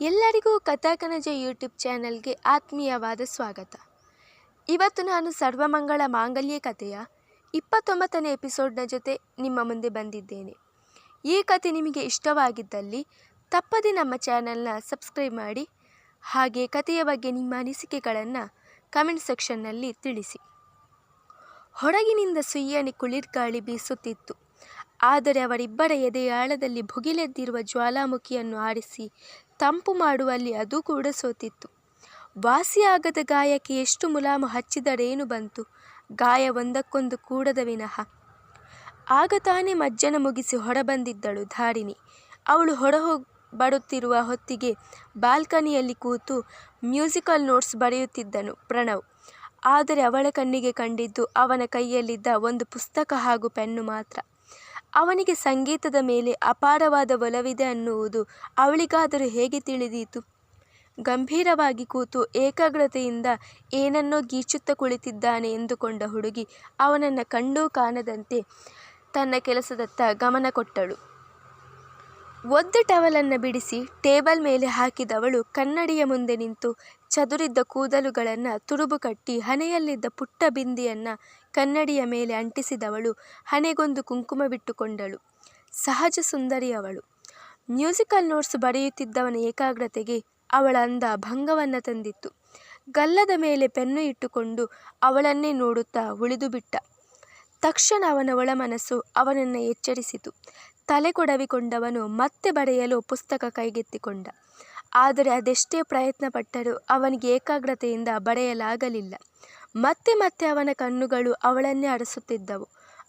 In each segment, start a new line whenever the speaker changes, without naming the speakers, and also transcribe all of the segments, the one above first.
ಎಲ್ಲರಿಗೂ ಕಥಾಕನಜ ಯೂಟ್ಯೂಬ್ ಚಾನಲ್ಗೆ ಆತ್ಮೀಯವಾದ ಸ್ವಾಗತ. ಇವತ್ತು ನಾನು ಸರ್ವಮಂಗಳ ಮಾಂಗಲ್ಯ ಕಥೆಯ ಇಪ್ಪತ್ತೊಂಬತ್ತನೇ ಎಪಿಸೋಡ್ನ ಜೊತೆ ನಿಮ್ಮ ಮುಂದೆ ಬಂದಿದ್ದೇನೆ. ಈ ಕತೆ ನಿಮಗೆ ಇಷ್ಟವಾಗಿದ್ದಲ್ಲಿ ತಪ್ಪದೆ ನಮ್ಮ ಚಾನಲ್ನ ಸಬ್ಸ್ಕ್ರೈಬ್ ಮಾಡಿ, ಹಾಗೆ ಕಥೆಯ ಬಗ್ಗೆ ನಿಮ್ಮ ಅನಿಸಿಕೆಗಳನ್ನು ಕಮೆಂಟ್ ಸೆಕ್ಷನ್ನಲ್ಲಿ ತಿಳಿಸಿ. ಹೊರಗಿನಿಂದ ಸುಯ್ಯನೆ ಕುಳಿರ್ಗಾಳಿ ಬೀಸುತ್ತಿತ್ತು. ಆದರೆ ಅವರಿಬ್ಬರ ಎದೆಯಾಳದಲ್ಲಿ ಭುಗಿಲೆದ್ದಿರುವ ಜ್ವಾಲಾಮುಖಿಯನ್ನು ಆರಿಸಿ ತಂಪು ಮಾಡುವಲ್ಲಿ ಅದು ಕೂಡ ಸೋತಿತ್ತು. ವಾಸಿಯಾಗದ ಗಾಯಕ್ಕೆ ಎಷ್ಟು ಮುಲಾಮು ಹಚ್ಚಿದರೇನು ಬಂತು? ಗಾಯ ಒಂದಕ್ಕೊಂದು ಕೂಡದ ವಿನಃ ಆಗ ತಾನೇ ಮಜ್ಜನ ಮುಗಿಸಿ ಹೊರಬಂದಿದ್ದಳು ಧಾರಿಣಿ. ಅವಳು ಹೊರ ಬರುತ್ತಿರುವ ಹೊತ್ತಿಗೆ ಬಾಲ್ಕನಿಯಲ್ಲಿ ಕೂತು ಮ್ಯೂಸಿಕಲ್ ನೋಟ್ಸ್ ಬರೆಯುತ್ತಿದ್ದನು ಪ್ರಣವ್. ಆದರೆ ಅವಳ ಕಣ್ಣಿಗೆ ಕಂಡಿದ್ದು ಅವನ ಕೈಯಲ್ಲಿದ್ದ ಒಂದು ಪುಸ್ತಕ ಹಾಗೂ ಪೆನ್ನು ಮಾತ್ರ. ಅವನಿಗೆ ಸಂಗೀತದ ಮೇಲೆ ಅಪಾರವಾದ ಒಲವಿದೆ ಅನ್ನುವುದು ಅವಳಿಗಾದರೂ ಹೇಗೆ ತಿಳಿದೀತು? ಗಂಭೀರವಾಗಿ ಕೂತು ಏಕಾಗ್ರತೆಯಿಂದ ಏನನ್ನೋ ಗೀಚುತ್ತ ಕುಳಿತಿದ್ದಾನೆ ಎಂದುಕೊಂಡ ಹುಡುಗಿ ಅವನನ್ನು ಕಂಡೂ ಕಾಣದಂತೆ ತನ್ನ ಕೆಲಸದತ್ತ ಗಮನ ಕೊಟ್ಟಳು. ಒದ್ದ ಟವಲನ್ನು ಬಿಡಿಸಿ ಟೇಬಲ್ ಮೇಲೆ ಹಾಕಿದವಳು ಕನ್ನಡಿಯ ಮುಂದೆ ನಿಂತು ಚದುರಿದ್ದ ಕೂದಲುಗಳನ್ನು ತುರುಬು ಕಟ್ಟಿ ಹಣೆಯಲ್ಲಿದ್ದ ಪುಟ್ಟ ಬಿಂದಿಯನ್ನು ಕನ್ನಡಿಯ ಮೇಲೆ ಅಂಟಿಸಿದವಳು ಹಣೆಗೊಂದು ಕುಂಕುಮ ಬಿಟ್ಟುಕೊಂಡಳು ಸಹಜ ಸುಂದರಿ ಅವಳು. ಮ್ಯೂಸಿಕಲ್ ನೋಟ್ಸ್ ಬರೆಯುತ್ತಿದ್ದವನ ಏಕಾಗ್ರತೆಗೆ ಅವಳ ಅಂದ ಭಂಗವನ್ನು ತಂದಿತ್ತು. ಗಲ್ಲದ ಮೇಲೆ ಪೆನ್ನು ಇಟ್ಟುಕೊಂಡು ಅವಳನ್ನೇ ನೋಡುತ್ತಾ ಉಳಿದುಬಿಟ್ಟ. ತಕ್ಷಣ ಅವನ ಒಳಮನಸ್ಸು ಅವನನ್ನು ಎಚ್ಚರಿಸಿತು. ತಲೆ ಕೊಡವಿಕೊಂಡವನು ಮತ್ತೆ ಬರೆಯಲು ಪುಸ್ತಕ ಕೈಗೆತ್ತಿಕೊಂಡ. ಆದರೆ ಅದೆಷ್ಟೇ ಪ್ರಯತ್ನ ಪಟ್ಟರೂ ಅವನಿಗೆ ಏಕಾಗ್ರತೆಯಿಂದ ಬರೆಯಲಾಗಲಿಲ್ಲ. ಮತ್ತೆ ಮತ್ತೆ ಅವನ ಕಣ್ಣುಗಳು ಅವಳನ್ನೇ ಅರಸುತ್ತಿದ್ದವು.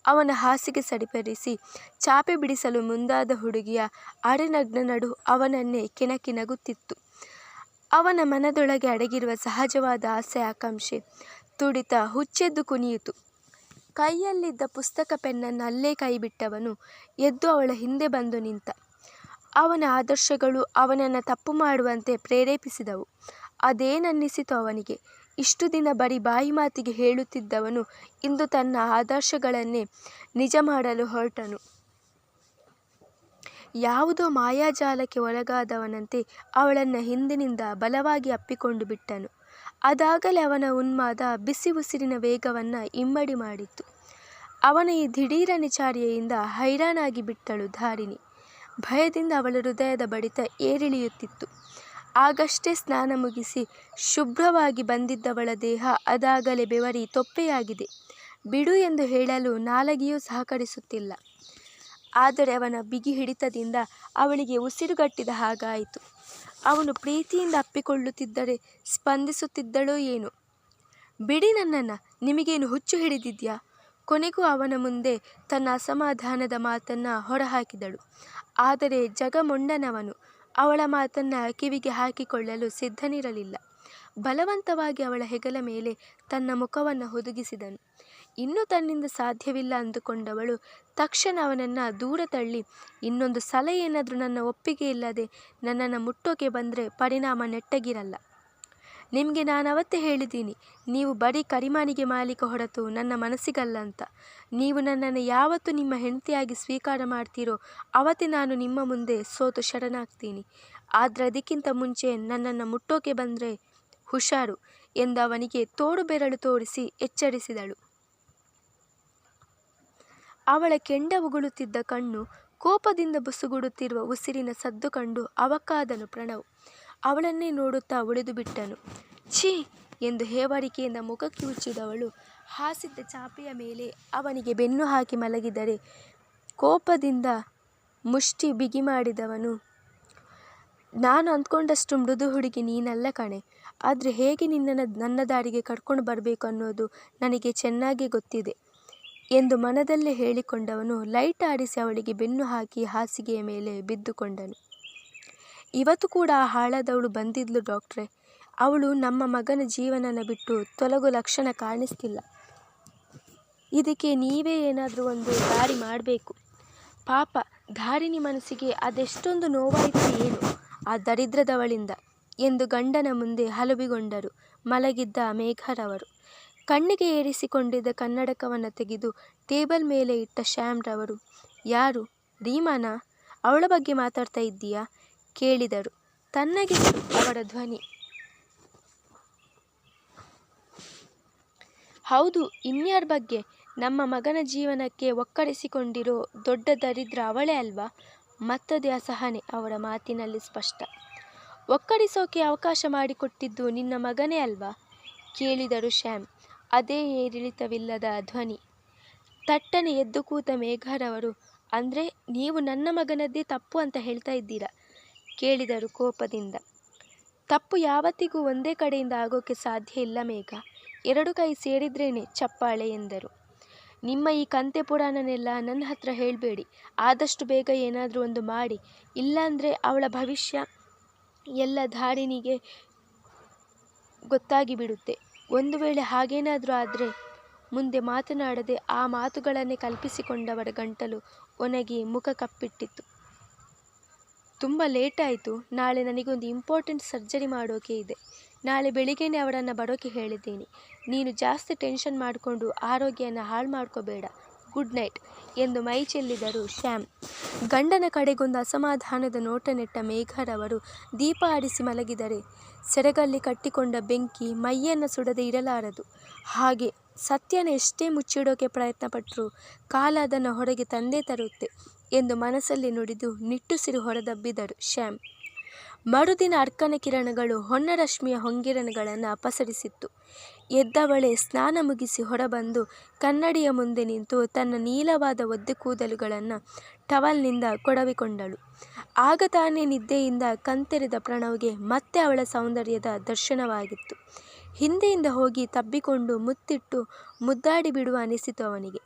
ಅವನ ಹಾಸಿಗೆ ಸರಿಪಡಿಸಿ ಚಾಪೆ ಬಿಡಿಸಲು ಮುಂದಾದ ಹುಡುಗಿಯ ಅರೆನಗ್ನ ನಡು ಅವನನ್ನೇ ಕೆಣಕಿ ನಗುತ್ತಿತ್ತು ಅವನ ಮನದೊಳಗೆ ಅಡಗಿರುವ ಸಹಜವಾದ ಆಸೆ ಆಕಾಂಕ್ಷೆ, ತುಡಿತ ಹುಚ್ಚೆದ್ದು ಕುಣಿಯಿತು. ಕೈಯಲ್ಲಿದ್ದ ಪುಸ್ತಕ ಪೆನ್ನನ್ನು ಅಲ್ಲೇ ಕೈಬಿಟ್ಟವನು. ಎದ್ದು ಅವಳ ಹಿಂದೆ ಬಂದು ನಿಂತ. ಅವನ ಆದರ್ಶಗಳು ಅವನನ್ನು ತಪ್ಪು ಮಾಡುವಂತೆ ಪ್ರೇರೇಪಿಸಿದವು. ಅದೇನನ್ನಿಸಿತು ಅವನಿಗೆ? ಇಷ್ಟು ದಿನ ಬರೀ ಬಾಯಿ ಮಾತಿಗೆ ಹೇಳುತ್ತಿದ್ದವನು ಇಂದು ತನ್ನ ಆದರ್ಶಗಳನ್ನೇ ನಿಜ ಮಾಡಲು ಹೊರಟನು. ಯಾವುದೋ ಮಾಯಾಜಾಲಕ್ಕೆ ಒಳಗಾದವನಂತೆ ಅವಳನ್ನು ಹಿಂದಿನಿಂದ ಬಲವಾಗಿ ಅಪ್ಪಿಕೊಂಡು ಬಿಟ್ಟನು. ಅದಾಗಲೇ ಅವನ ಉನ್ಮಾದ ಬಿಸಿ ಉಸಿರಿನ ವೇಗವನ್ನು ಇಮ್ಮಡಿ ಮಾಡಿತ್ತು. ಅವನ ಈ ದಿಢೀರನೆ ಚಾರ್ಯೆಯಿಂದ ಹೈರಾಣಾಗಿ ಬಿಟ್ಟಳು ಧಾರಿಣಿ. ಭಯದಿಂದ ಅವಳ ಹೃದಯದ ಬಡಿತ ಏರಿಳಿಯುತ್ತಿತ್ತು. ಆಗಷ್ಟೇ ಸ್ನಾನ ಮುಗಿಸಿ ಶುಭ್ರವಾಗಿ ಬಂದಿದ್ದವಳ ದೇಹ ಅದಾಗಲೇ ಬೆವರಿ ತೊಪ್ಪೆಯಾಗಿದೆ. ಬಿಡು ಎಂದು ಹೇಳಲು ನಾಲಗಿಯೂ ಸಹಕರಿಸುತ್ತಿಲ್ಲ. ಆದರೆ ಅವನ ಬಿಗಿ ಹಿಡಿತದಿಂದ ಅವಳಿಗೆ ಉಸಿರುಗಟ್ಟಿದ ಹಾಗಾಯಿತು. ಅವನು ಪ್ರೀತಿಯಿಂದ ಅಪ್ಪಿಕೊಳ್ಳುತ್ತಿದ್ದರೆ ಸ್ಪಂದಿಸುತ್ತಿದ್ದಳೋ ಏನು. ಬಿಡಿ ನನ್ನನ್ನು, ನಿಮಗೇನು ಹುಚ್ಚು ಹಿಡಿದಿದ್ಯಾ? ಕೊನೆಗೂ ಅವನ ಮುಂದೆ ತನ್ನ ಅಸಮಾಧಾನದ ಮಾತನ್ನು ಹೊರಹಾಕಿದಳು. ಆದರೆ ಜಗಮೊಂಡನವನು ಅವಳ ಮಾತನ್ನು ಕಿವಿಗೆ ಹಾಕಿಕೊಳ್ಳಲು ಸಿದ್ಧನಿರಲಿಲ್ಲ. ಬಲವಂತವಾಗಿ ಅವಳ ಹೆಗಲ ಮೇಲೆ ತನ್ನ ಮುಖವನ್ನು ಹುದುಗಿಸಿದನು. ಇನ್ನು ತನ್ನಿಂದ ಸಾಧ್ಯವಿಲ್ಲ ಅಂದುಕೊಂಡವಳು ತಕ್ಷಣ ಅವನನ್ನು ದೂರ ತಳ್ಳಿ, ಇನ್ನೊಂದು ಸಲ ಏನಾದರೂ ನನ್ನ ಒಪ್ಪಿಗೆ ಇಲ್ಲದೆ ನನ್ನನ್ನು ಮುಟ್ಟೋಕೆ ಬಂದರೆ ಪರಿಣಾಮ ನೆಟ್ಟಗಿರಲ್ಲ. ನಿಮಗೆ ನಾನು ಅವತ್ತೇ ಹೇಳಿದ್ದೀನಿ, ನೀವು ಬರೀ ಕರಿಮಾನಿಗೆ ಮಾಲೀಕ ಹೊರತು ನನ್ನ ಮನಸ್ಸಿಗಲ್ಲ ಅಂತ. ನೀವು ನನ್ನನ್ನು ಯಾವತ್ತು ನಿಮ್ಮ ಹೆಂಡತಿಯಾಗಿ ಸ್ವೀಕಾರ ಮಾಡ್ತೀರೋ ಅವತ್ತೇ ನಾನು ನಿಮ್ಮ ಮುಂದೆ ಸೋತು ಶರಣಾಗ್ತೀನಿ. ಆದರೆ ಅದಕ್ಕಿಂತ ಮುಂಚೆ ನನ್ನನ್ನು ಮುಟ್ಟೋಕೆ ಬಂದರೆ ಹುಷಾರು ಎಂದವನಿಗೆ ತೋಡು ಬೆರಳು ತೋರಿಸಿ ಎಚ್ಚರಿಸಿದಳು. ಅವಳ ಕೆಂಡ ಉಗುಳುತ್ತಿದ್ದ ಕಣ್ಣು ಕೋಪದಿಂದ ಬುಸುಗುಡುತ್ತಿರುವ ಉಸಿರಿನ ಸದ್ದು ಕಂಡು ಅವಕ್ಕಾದನು ಪ್ರಣವ್. ಅವಳನ್ನೇ ನೋಡುತ್ತಾ ಉಳಿದು ಬಿಟ್ಟನು. ಛೀ ಎಂದು ಹೇವರಿಕೆಯಿಂದ ಮುಖ ಕಿವುಚಿದವಳು ಹಾಸಿದ್ದ ಚಾಪೆಯ ಮೇಲೆ ಅವನಿಗೆ ಬೆನ್ನು ಹಾಕಿ ಮಲಗಿದರೆ ಕೋಪದಿಂದ ಮುಷ್ಟಿ ಬಿಗಿ ಮಾಡಿದವನು ನಾನು ಅಂದ್ಕೊಂಡಷ್ಟು ಮೃದು ಹುಡುಗಿ ನೀನಲ್ಲ ಕಣೆ. ಆದರೆ ಹೇಗೆ ನಿನ್ನನ್ನು, ನನ್ನ ದಾರಿಗೆ ಕರ್ಕೊಂಡು ಬರಬೇಕು ಅನ್ನೋದು ನನಗೆ ಚೆನ್ನಾಗಿ ಗೊತ್ತಿದೆ ಎಂದು ಮನದಲ್ಲೇ ಹೇಳಿಕೊಂಡವನು ಲೈಟ್ ಆಡಿಸಿ ಅವಳಿಗೆ ಬೆನ್ನು ಹಾಕಿ ಹಾಸಿಗೆಯ ಮೇಲೆ ಬಿದ್ದುಕೊಂಡನು. ಇವತ್ತು ಕೂಡ ಆ ಹಾಳಾದವಳು ಬಂದಿದ್ಲು ಡಾಕ್ಟ್ರೆ. ಅವಳು ನಮ್ಮ ಮಗನ ಜೀವನನ ಬಿಟ್ಟು ತೊಲಗು ಲಕ್ಷಣ ಕಾಣಿಸ್ತಿಲ್ಲ. ಇದಕ್ಕೆ ನೀವೇ ಏನಾದರೂ ಒಂದು ದಾರಿ ಮಾಡಬೇಕು. ಪಾಪ, ಧಾರಿಣಿ ಮನಸ್ಸಿಗೆ ಅದೆಷ್ಟೊಂದು ನೋವಾಯಿತು ಏನು ಆ ದರಿದ್ರದವಳಿಂದ. ಎಂದು ಗಂಡನ ಮುಂದೆ ಹಲುಬಿಗೊಂಡರು ಮಲಗಿದ್ದ ಮೇಘರವರು. ಕಣ್ಣಿಗೆ ಏರಿಸಿಕೊಂಡಿದ್ದ ಕನ್ನಡಕವನ್ನು ತೆಗೆದು ಟೇಬಲ್ ಮೇಲೆ ಇಟ್ಟ ಶ್ಯಾಮ್ರವರು. ಯಾರು? ರೀಮಾನ? ಅವಳ ಬಗ್ಗೆ ಮಾತಾಡ್ತಾ ಇದ್ದೀಯಾ? ಕೇಳಿದರು. ತನ್ನಗೆ ಅವರ ಧ್ವನಿ. ಹೌದು, ಇನ್ಯಾರ ಬಗ್ಗೆ? ನಮ್ಮ ಮಗನ ಜೀವನಕ್ಕೆ ಒಕ್ಕರಿಸಿಕೊಂಡಿರೋ ದೊಡ್ಡ ದರಿದ್ರ ಅವಳೇ ಅಲ್ವಾ? ಮತ್ತದೇ ಅಸಹನೆ, ಅವರ ಮಾತಿನಲ್ಲಿ ಸ್ಪಷ್ಟ. ಒಕ್ಕರಿಸೋಕೆ ಅವಕಾಶ ಮಾಡಿಕೊಟ್ಟಿದ್ದು ನಿನ್ನ ಮಗನೇ ಅಲ್ವಾ? ಕೇಳಿದರು ಶ್ಯಾಮ್. ಅದೇ ಏರಿಳಿತವಿಲ್ಲದ ಧ್ವನಿ. ತಟ್ಟನೆ ಎದ್ದು ಕೂತ ಮೇಘರವರು, ಅಂದರೆ ನೀವು ನನ್ನ ಮಗನದ್ದೇ ತಪ್ಪು ಅಂತ ಹೇಳ್ತಾ ಇದ್ದೀರಾ? ಕೇಳಿದರು ಕೋಪದಿಂದ. ತಪ್ಪು ಯಾವತ್ತಿಗೂ ಒಂದೇ ಕಡೆಯಿಂದ ಆಗೋಕ್ಕೆ ಸಾಧ್ಯ ಇಲ್ಲ ಮೇಘ. ಎರಡು ಕೈ ಸೇರಿದ್ರೇನೆ ಚಪ್ಪಾಳೆ ಎಂದರು. ನಿಮ್ಮ ಈ ಕಂತೆ ಪುರಾಣನೆಲ್ಲ ನನ್ನ ಹತ್ರ ಹೇಳಬೇಡಿ. ಆದಷ್ಟು ಬೇಗ ಏನಾದರೂ ಒಂದು ಮಾಡಿ. ಇಲ್ಲಾಂದರೆ ಅವಳ ಭವಿಷ್ಯ ಎಲ್ಲ ಧಾರಿಣಿಗೆ ಗೊತ್ತಾಗಿ ಬಿಡುತ್ತೆ ಒಂದು ವೇಳೆ ಹಾಗೇನಾದರೂ ಆದರೆ ಮುಂದೆ ಮಾತನಾಡದೆ ಆ ಮಾತುಗಳನ್ನೇ ಕಲ್ಪಿಸಿಕೊಂಡವರ ಗಂಟಲು ಒಣಗಿ ಮುಖ ಕಪ್ಪಿಟ್ಟಿತ್ತು. ತುಂಬ ಲೇಟ್ ಆಯಿತು. ನಾಳೆ ನನಗೊಂದು ಇಂಪಾರ್ಟೆಂಟ್ ಸರ್ಜರಿ ಮಾಡೋಕೆ ಇದೆ. ನಾಳೆ ಬೆಳಿಗ್ಗೆನೇ ಅವರನ್ನು ಬರೋಕೆ ಹೇಳಿದ್ದೀನಿ. ನೀನು ಜಾಸ್ತಿ ಟೆನ್ಷನ್ ಮಾಡಿಕೊಂಡು ಆರೋಗ್ಯನ ಹಾಳು ಮಾಡ್ಕೋಬೇಡ. ಗುಡ್ ನೈಟ್ ಎಂದು ಮೈ ಚೆಲ್ಲಿದರು ಶ್ಯಾಮ್. ಗಂಡನ ಕಡೆಗೊಂದು ಅಸಮಾಧಾನದ ನೋಟ ನೆಟ್ಟ ಮೇಘರವರು ದೀಪ ಆಡಿಸಿ ಮಲಗಿದರೆ. ಸೆರಗಲ್ಲಿ ಕಟ್ಟಿಕೊಂಡ ಬೆಂಕಿ ಮೈಯನ್ನು ಸುಡದೆ ಇರಲಾರದು. ಹಾಗೆ ಸತ್ಯನ ಎಷ್ಟೇ ಮುಚ್ಚಿಡೋಕೆ ಪ್ರಯತ್ನಪಟ್ಟರೂ ಕಾಲ ಅದನ್ನು ಹೊರಗೆ ತಂದೇ ತರುತ್ತೆ ಎಂದು ಮನಸ್ಸಲ್ಲಿ ನುಡಿದು ನಿಟ್ಟುಸಿರು ಹೊರದಬ್ಬಿದರು ಶ್ಯಾಮ್. ಮರುದಿನ ಅರ್ಕನ ಕಿರಣಗಳು ಹೊನ್ನರಶ್ಮಿಯ ಹೊಂಗಿರಣಗಳನ್ನು ಅಪಸರಿಸಿತ್ತು ಎದ್ದವಳೆ ಸ್ನಾನ ಮುಗಿಸಿ ಹೊರಬಂದು ಕನ್ನಡಿಯ ಮುಂದೆ ನಿಂತು ತನ್ನ ನೀಲವಾದ ಒದ್ದೆ ಕೂದಲುಗಳನ್ನು ಟವಲ್ನಿಂದ ಕೊಡವಿಕೊಂಡಳು. ಆಗ ತಾನೇ ನಿದ್ದೆಯಿಂದ ಕಂತೆರೆದ ಪ್ರಣವ್ಗೆ ಮತ್ತೆ ಅವಳ ಸೌಂದರ್ಯದ ದರ್ಶನವಾಗಿತ್ತು. ಹಿಂದೆಯಿಂದ ಹೋಗಿ ತಬ್ಬಿಕೊಂಡು ಮುತ್ತಿಟ್ಟು ಮುದ್ದಾಡಿ ಬಿಡುವ ಅನಿಸಿತು ಅವನಿಗೆ.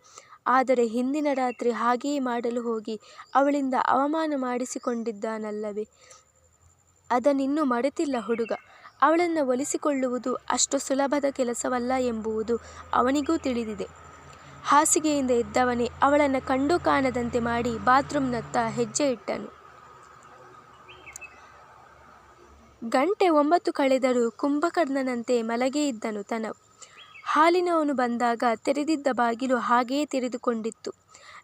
ಆದರೆ ಹಿಂದಿನ ರಾತ್ರಿ ಹಾಗೆಯೇ ಮಾಡಲು ಹೋಗಿ ಅವಳಿಂದ ಅವಮಾನ ಮಾಡಿಸಿಕೊಂಡಿದ್ದಾನಲ್ಲವೇ? ಅದನ್ನಿನ್ನೂ ಮರೆತಿಲ್ಲ ಹುಡುಗ. ಅವಳನ್ನು ಒಲಿಸಿಕೊಳ್ಳುವುದು ಅಷ್ಟು ಸುಲಭದ ಕೆಲಸವಲ್ಲ ಎಂಬುವುದು ಅವನಿಗೂ ತಿಳಿದಿದೆ. ಹಾಸಿಗೆಯಿಂದ ಎದ್ದವನೇ ಅವಳನ್ನು ಕಂಡು ಕಾಣದಂತೆ ಮಾಡಿ ಬಾತ್ರೂಮ್ನತ್ತ ಹೆಜ್ಜೆ ಇಟ್ಟನು. ಗಂಟೆ ಒಂಬತ್ತು ಕಳೆದರೂ ಕುಂಭಕರ್ಣನಂತೆ ಮಲಗೇ ಇದ್ದನು ತನವು. ಹಾಲಿನವನು ಬಂದಾಗ ತೆರೆದಿದ್ದ ಬಾಗಿಲು ಹಾಗೆಯೇ ತೆರೆದುಕೊಂಡಿತ್ತು.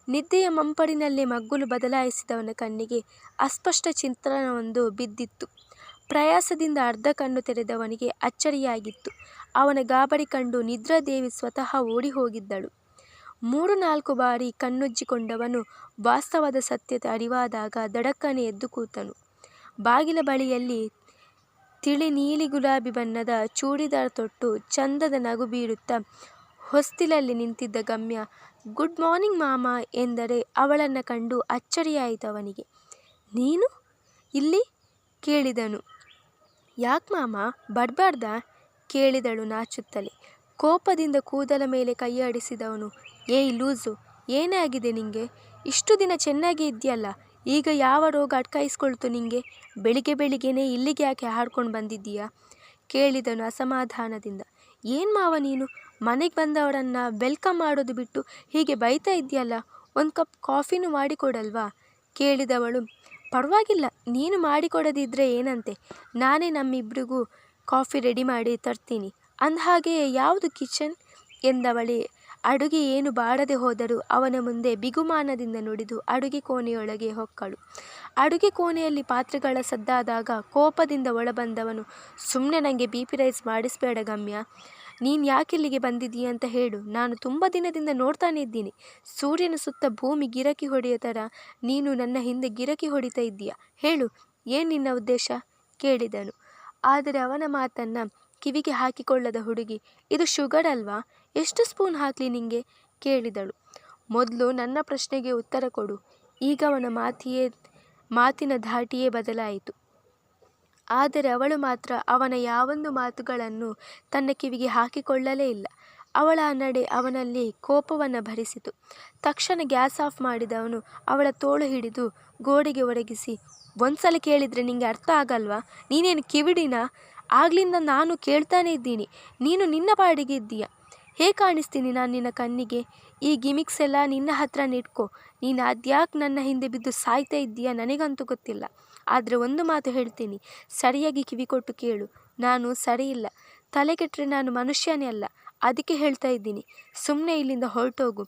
ನಿದ್ದೆಯ ಮಂಪಡಿನಲ್ಲೇ ಮಗ್ಗುಲು ಬದಲಾಯಿಸಿದವನ ಕಣ್ಣಿಗೆ ಅಸ್ಪಷ್ಟ ಚಿತ್ರಣವೊಂದು ಬಿದ್ದಿತ್ತು. ಪ್ರಯಾಸದಿಂದ ಅರ್ಧ ಕಣ್ಣು ತೆರೆದವನಿಗೆ ಅಚ್ಚರಿಯಾಗಿತ್ತು. ಅವನ ಗಾಬರಿ ಕಂಡು ನಿದ್ರಾದೇವಿ ಸ್ವತಃ ಓಡಿ ಹೋಗಿದ್ದಳು ಮೂರು ನಾಲ್ಕು ಬಾರಿ ಕಣ್ಣುಜ್ಜಿಕೊಂಡವನು ವಾಸ್ತವದ ಸತ್ಯತೆ ಅರಿವಾದಾಗ ದಡಕ್ಕನೆ ಎದ್ದು ಕೂತನು. ಬಾಗಿಲ ಬಳಿಯಲ್ಲಿ ತಿಳಿ ನೀಲಿ ಗುಲಾಬಿ ಬಣ್ಣದ ಚೂಡಿದಾರ್ ತೊಟ್ಟು ಚಂದದ ನಗು ಬೀರುತ್ತಾ ಹೊಸ್ತಿಲಲ್ಲಿ ನಿಂತಿದ್ದ ಗಮ್ಯ ಗುಡ್ ಮಾರ್ನಿಂಗ್ ಮಾಮ ಎಂದರೆ ಅವಳನ್ನು ಕಂಡು ಅಚ್ಚರಿಯಾಯಿತು ಅವನಿಗೆ ನೀನು? ಇಲ್ಲಿ, ಕೇಳಿದನು. ಯಾಕೆ ಮಾಮ? ಬರಬಾರ್ದಾ? ಕೇಳಿದಳು ನಾಚುತ್ತಲೇ. ಕೋಪದಿಂದ ಕೂದಲ ಮೇಲೆ ಕೈಯಾಡಿಸಿದವನು ಏಯ್ ಲೂಸು, ಏನೇ ಆಗಿದೆ ನಿಂಗೆ? ಇಷ್ಟು ದಿನ ಚೆನ್ನಾಗಿ ಇದೆಯಲ್ಲ ಈಗ ಯಾವ ರೋಗ ಅಟ್ಕಾಯಿಸ್ಕೊಳ್ತು ನಿಂಗೆ? ಬೆಳಿಗ್ಗೆ ಬೆಳಿಗ್ಗೆನೇ ಇಲ್ಲಿಗೆ ಯಾಕೆ ಹಾಡ್ಕೊಂಡು ಬಂದಿದ್ದೀಯಾ? ಕೇಳಿದನು ಅಸಮಾಧಾನದಿಂದ. ಏನು ಮಾವ ನೀನು? ಮನೆಗೆ ಬಂದವರನ್ನು ವೆಲ್ಕಮ್ ಮಾಡೋದು ಬಿಟ್ಟು ಹೀಗೆ ಬೈತಾ ಇದೆಯಲ್ಲ ಒಂದು ಕಪ್ ಕಾಫಿನೂ ಮಾಡಿಕೊಡಲ್ವಾ? ಕೇಳಿದವಳು, ಪರವಾಗಿಲ್ಲ, ನೀನು ಮಾಡಿಕೊಡದಿದ್ದರೆ ಏನಂತೆ? ನಾನೇ ನಮ್ಮಿಬ್ರಿಗೂ ಕಾಫಿ ರೆಡಿ ಮಾಡಿ ತರ್ತೀನಿ. ಅಂದಹಾಗೆ ಯಾವುದು ಕಿಚನ್ ಎಂದವಳೆ, ಅಡುಗೆ ಏನು ಬಾಡದೆ ಹೋದರೂ ಅವನ ಮುಂದೆ ಬಿಗುಮಾನದಿಂದ ನುಡಿದು ಅಡುಗೆ ಕೋಣೆಯೊಳಗೆ ಹೊಕ್ಕಳು. ಅಡುಗೆ ಕೋಣೆಯಲ್ಲಿ ಪಾತ್ರೆಗಳ ಸದ್ದಾದಾಗ ಕೋಪದಿಂದ ಒಳಬಂದವನು ಸುಮ್ಮನೆ ನನಗೆ ಬಿ ಪಿ ರೈಸ್ ಮಾಡಿಸ್ಬೇಡ ಗಮ್ಯ. ನೀನು ಯಾಕಿಲ್ಲಿಗೆ ಬಂದಿದ್ದೀಯ ಅಂತ ಹೇಳು. ನಾನು ತುಂಬ ದಿನದಿಂದ ನೋಡ್ತಾನೆ ಇದ್ದೀನಿ. ಸೂರ್ಯನ ಸುತ್ತ ಭೂಮಿ ಗಿರಕಿ ಹೊಡೆಯೋ ಥರ ನೀನು ನನ್ನ ಹಿಂದೆ ಗಿರಕಿ ಹೊಡಿತಾ ಇದ್ದೀಯ. ಹೇಳು, ಏನು ನಿನ್ನ ಉದ್ದೇಶ? ಕೇಳಿದನು. ಆದರೆ ಅವನ ಮಾತನ್ನು ಕಿವಿಗೆ ಹಾಕಿಕೊಳ್ಳದ ಹುಡುಗಿ, ಇದು ಶುಗರ್ ಅಲ್ವಾ? ಎಷ್ಟು ಸ್ಪೂನ್ ಹಾಕಲಿ ನಿಂಗೆ? ಕೇಳಿದಳು. ಮೊದಲು ನನ್ನ ಪ್ರಶ್ನೆಗೆ ಉತ್ತರ ಕೊಡು. ಈಗ ಅವನ ಮಾತಿಯೇ, ಮಾತಿನ ಧಾಟಿಯೇ ಬದಲಾಯಿತು. ಆದರೆ ಅವಳು ಮಾತ್ರ ಅವನ ಯಾವೊಂದು ಮಾತುಗಳನ್ನು ತನ್ನ ಕಿವಿಗೆ ಹಾಕಿಕೊಳ್ಳಲೇ ಇಲ್ಲ. ಅವಳ ನಡೆ ಅವನಲ್ಲಿ ಕೋಪವನ್ನು ಭರಿಸಿತು. ತಕ್ಷಣ ಗ್ಯಾಸ್ ಆಫ್ ಮಾಡಿದವನು ಅವಳ ತೋಳು ಹಿಡಿದು ಗೋಡೆಗೆ ಒರಗಿಸಿ, ಒಂದ್ಸಲ ಕೇಳಿದರೆ ನಿಂಗೆ ಅರ್ಥ ಆಗಲ್ವಾ? ನೀನೇನು ಕಿವಿಡಿನ? ಆಗ್ಲಿಂದ ನಾನು ಕೇಳ್ತಾನೇ ಇದ್ದೀನಿ. ನೀನು ನಿನ್ನ ಪಾಡಿಗೆ ಇದ್ದೀಯ? ಹೇಗೆ ಕಾಣಿಸ್ತೀನಿ ನಾನು ನಿನ್ನ ಕಣ್ಣಿಗೆ? ಈ ಗಿಮಿಕ್ಸ್ ಎಲ್ಲ ನಿನ್ನ ಹತ್ರ ಇಟ್ಕೋ. ನೀನು ಅದ್ಯಾಕೆ ನನ್ನ ಹಿಂದೆ ಬಿದ್ದು ಸಾಯ್ತಾ ಇದ್ದೀಯ ನನಗಂತೂ ಗೊತ್ತಿಲ್ಲ. ಆದರೆ ಒಂದು ಮಾತು ಹೇಳ್ತೀನಿ, ಸರಿಯಾಗಿ ಕಿವಿ ಕೊಟ್ಟು ಕೇಳು. ನಾನು ಸರಿಯಿಲ್ಲ ತಲೆ ಕೆಟ್ಟರೆ ನಾನು ಮನುಷ್ಯನೇ ಅಲ್ಲ. ಅದಕ್ಕೆ ಹೇಳ್ತಾ ಇದ್ದೀನಿ ಸುಮ್ಮನೆ ಇಲ್ಲಿಂದ ಹೊರಟೋಗು.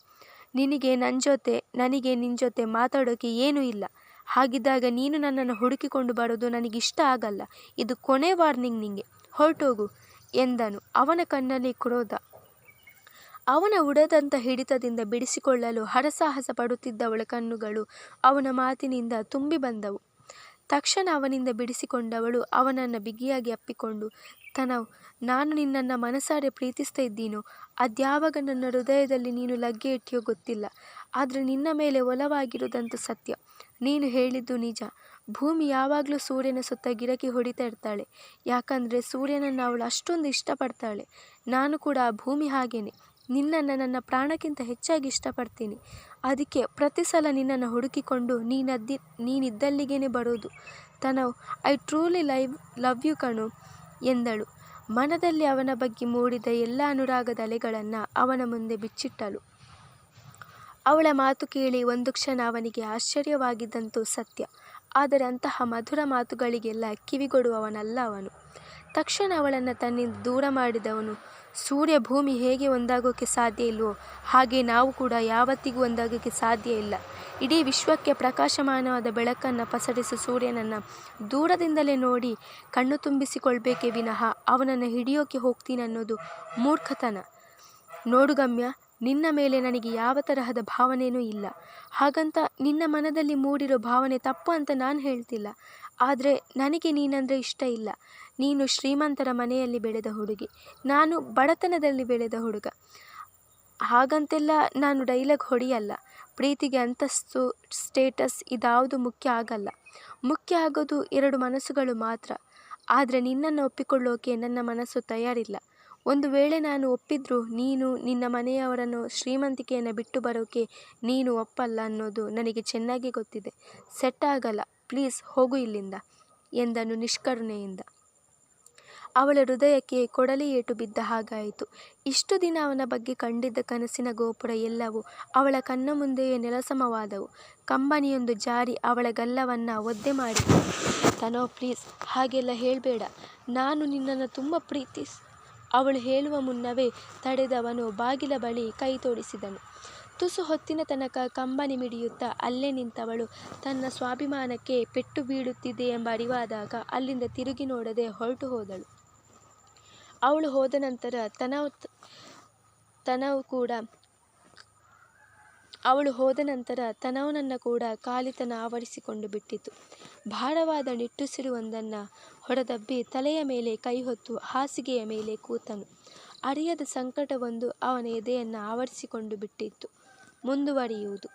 ನಿನಗೆ ನನ್ನ ಜೊತೆ, ನನಗೆ ನಿನ್ನ ಜೊತೆ ಮಾತಾಡೋಕೆ ಏನೂ ಇಲ್ಲ. ಹಾಗಿದ್ದಾಗ ನೀನು ನನ್ನನ್ನು ಹುಡುಕಿಕೊಂಡು ಬರೋದು ನನಗಿಷ್ಟ ಆಗಲ್ಲ. ಇದು ಕೊನೆ ವಾರ್ನಿಂಗ್ ನಿಂಗೆ. ಹೊರಟೋಗು ಎಂದನು. ಅವನ ಕಣ್ಣಲ್ಲಿ ಕ್ರೋಧ. ಅವನ ಉಡದಂತ ಹಿಡಿತದಿಂದ ಬಿಡಿಸಿಕೊಳ್ಳಲು ಹರಸಾಹಸ ಪಡುತ್ತಿದ್ದವಳ ಕಣ್ಣುಗಳು ಅವನ ಮಾತಿನಿಂದ ತುಂಬಿ ಬಂದವು. ತಕ್ಷಣ ಅವನಿಂದ ಬಿಡಿಸಿಕೊಂಡವಳು ಅವನನ್ನು ಬಿಗಿಯಾಗಿ ಅಪ್ಪಿಕೊಂಡು ತನವ್ ನಾನು ನಿನ್ನನ್ನು ಮನಸಾರೆ ಪ್ರೀತಿಸ್ತಾ ಇದ್ದೀನೋ? ಅದ್ಯಾವಾಗ ನನ್ನ ಹೃದಯದಲ್ಲಿ ನೀನು ಲಗ್ಗೆ ಇಟ್ಟಿಯೋ ಗೊತ್ತಿಲ್ಲ. ಆದರೆ ನಿನ್ನ ಮೇಲೆ ಒಲವಾಗಿರುವುದಂತೂ ಸತ್ಯ. ನೀನು ಹೇಳಿದ್ದು ನಿಜ. ಭೂಮಿ ಯಾವಾಗಲೂ ಸೂರ್ಯನ ಸುತ್ತ ಗಿರಕಿ ಹೊಡಿತಾ ಇರ್ತಾಳೆ. ಯಾಕಂದರೆ ಸೂರ್ಯನನ್ನು ಅವಳು ಅಷ್ಟೊಂದು ಇಷ್ಟಪಡ್ತಾಳೆ. ನಾನು ಕೂಡ ಆ ಭೂಮಿ ಹಾಗೇನೆ. ನಿನ್ನನ್ನು ನನ್ನ ಪ್ರಾಣಕ್ಕಿಂತ ಹೆಚ್ಚಾಗಿ ಇಷ್ಟಪಡ್ತೀನಿ. ಅದಕ್ಕೆ ಪ್ರತಿ ಸಲ ನಿನ್ನನ್ನು ಹುಡುಕಿಕೊಂಡು ನೀನದ್ದಿ ನೀನಿದ್ದಲ್ಲಿಗೇ ಬರೋದು. Tanav I truly live love you ಕಣು ಎಂದಳು. ಮನದಲ್ಲಿ ಅವನ ಬಗ್ಗೆ ಮೂಡಿದ ಎಲ್ಲ ಅನುರಾಗದ ಅಲೆಗಳನ್ನು ಅವನ ಮುಂದೆ ಬಿಚ್ಚಿಟ್ಟಳು. ಅವಳ ಮಾತು ಕೇಳಿ ಒಂದು ಕ್ಷಣ ಅವನಿಗೆ ಆಶ್ಚರ್ಯವಾಗಿದ್ದಂತೂ ಸತ್ಯ. ಆದರೆ ಅಂತಹ ಮಧುರ ಮಾತುಗಳಿಗೆಲ್ಲ ಕಿವಿಗೊಡುವವನಲ್ಲ ಅವನು. ತಕ್ಷಣ ಅವಳನ್ನು ತನ್ನಿಂದ ದೂರ ಮಾಡಿದವನು ಸೂರ್ಯ ಭೂಮಿ ಹೇಗೆ ಒಂದಾಗೋಕ್ಕೆ ಸಾಧ್ಯ ಇಲ್ವೋ ಹಾಗೆ ನಾವು ಕೂಡ ಯಾವತ್ತಿಗೂ ಒಂದಾಗೋಕ್ಕೆ ಸಾಧ್ಯ ಇಲ್ಲ. ಇಡೀ ವಿಶ್ವಕ್ಕೆ ಪ್ರಕಾಶಮಾನವಾದ ಬೆಳಕನ್ನು ಪಸರಿಸೋ ಸೂರ್ಯನನ್ನು ದೂರದಿಂದಲೇ ನೋಡಿ ಕಣ್ಣು ತುಂಬಿಸಿಕೊಳ್ಬೇಕೇ ವಿನಃ ಅವನನ್ನು ಹಿಡಿಯೋಕೆ ಹೋಗ್ತೀನಿ ಅನ್ನೋದು ಮೂರ್ಖತನ. ನೋಡುಗಮ್ಯ ನಿನ್ನ ಮೇಲೆ ನನಗೆ ಯಾವ ತರಹದ ಭಾವನೆಯೂ ಇಲ್ಲ. ಹಾಗಂತ ನಿನ್ನ ಮನದಲ್ಲಿ ಮೂಡಿರೋ ಭಾವನೆ ತಪ್ಪು ಅಂತ ನಾನು ಹೇಳ್ತಿಲ್ಲ. ಆದರೆ ನನಗೆ ನೀನಂದರೆ ಇಷ್ಟ ಇಲ್ಲ. ನೀನು ಶ್ರೀಮಂತರ ಮನೆಯಲ್ಲಿ ಬೆಳೆದ ಹುಡುಗಿ. ನಾನು ಬಡತನದಲ್ಲಿ ಬೆಳೆದ ಹುಡುಗ. ಹಾಗಂತೆಲ್ಲ ನಾನು ಡೈಲಾಗ್ ಹೊಡೆಯಲ್ಲ. ಪ್ರೀತಿಗೆ ಅಂತಸ್ತು ಸ್ಟೇಟಸ್ ಇದಾವುದು ಮುಖ್ಯ ಆಗಲ್ಲ. ಮುಖ್ಯ ಆಗೋದು ಎರಡು ಮನಸ್ಸುಗಳು ಮಾತ್ರ. ಆದರೆ ನಿನ್ನನ್ನು ಒಪ್ಪಿಕೊಳ್ಳೋಕೆ ನನ್ನ ಮನಸ್ಸು ತಯಾರಿಲ್ಲ. ಒಂದು ವೇಳೆ ನಾನು ಒಪ್ಪಿದ್ರೂ ನೀನು ನಿನ್ನ ಮನೆಯವರನ್ನು ಶ್ರೀಮಂತಿಕೆಯನ್ನು ಬಿಟ್ಟು ಬರೋಕೆ ನೀನು ಒಪ್ಪಲ್ಲ ಅನ್ನೋದು ನನಗೆ ಚೆನ್ನಾಗಿ ಗೊತ್ತಿದೆ. ಸೆಟ್ ಆಗಲ್ಲ. ಪ್ಲೀಸ್ ಹೋಗು ಇಲ್ಲಿಂದ, ಎಂದನು ನಿಷ್ಕರುಣೆಯಿಂದ. ಅವಳ ಹೃದಯಕ್ಕೆ ಕೊಡಲಿ ಏಟು ಬಿದ್ದ ಹಾಗಾಯಿತು. ಇಷ್ಟು ದಿನ ಅವನ ಬಗ್ಗೆ ಕಂಡಿದ್ದ ಕನಸಿನ ಗೋಪುರ ಎಲ್ಲವೂ ಅವಳ ಕಣ್ಣ ಮುಂದೆಯೇ ನೆಲಸಮವಾದವು. ಕಂಬನಿಯೊಂದು ಜಾರಿ ಅವಳ ಗಲ್ಲವನ್ನು ಒದ್ದೆ ಮಾಡಿ ತನೋ ಪ್ಲೀಸ್, ಹಾಗೆಲ್ಲ ಹೇಳಬೇಡ. ನಾನು ನಿನ್ನನ್ನು ತುಂಬ ಪ್ರೀತಿಸ್, ಅವಳು ಹೇಳುವ ಮುನ್ನವೇ ತಡೆದವನು ಬಾಗಿಲ ಬಳಿ ಕೈ ತೋಡಿಸಿದನು. ತುಸು ಹೊತ್ತಿನ ತನಕ ಕಂಬನಿ ಮಿಡಿಯುತ್ತಾ ಅಲ್ಲೇ ನಿಂತವಳು. ತನ್ನ ಸ್ವಾಭಿಮಾನಕ್ಕೆ ಪೆಟ್ಟು ಬೀಳುತ್ತಿದೆ ಎಂಬ ಅರಿವಾದಾಗ ಅಲ್ಲಿಂದ ತಿರುಗಿ ನೋಡದೆ ಹೊರಟು ಹೋದಳು. ಅವಳು ಹೋದ ನಂತರ ತನವು ತನವು ಕೂಡ, ಅವಳು ಹೋದ ನಂತರ ತನವನನ್ನು ಕೂಡ ಕಾಲಿತನ ಆವರಿಸಿಕೊಂಡು ಬಿಟ್ಟಿತು. ಭಾರವಾದ ನಿಟ್ಟುಸಿರುವೊಂದನ್ನು ಹೊರದಬ್ಬಿ ತಲೆಯ ಮೇಲೆ ಕೈ ಹೊತ್ತು ಹಾಸಿಗೆಯ ಮೇಲೆ ಕೂತನು. ಅರಿಯದ ಸಂಕಟವೊಂದು ಅವನ ಎದೆಯನ್ನು ಆವರಿಸಿಕೊಂಡು ಬಿಟ್ಟಿತ್ತು. ಮುಂದುವರಿಯುವುದು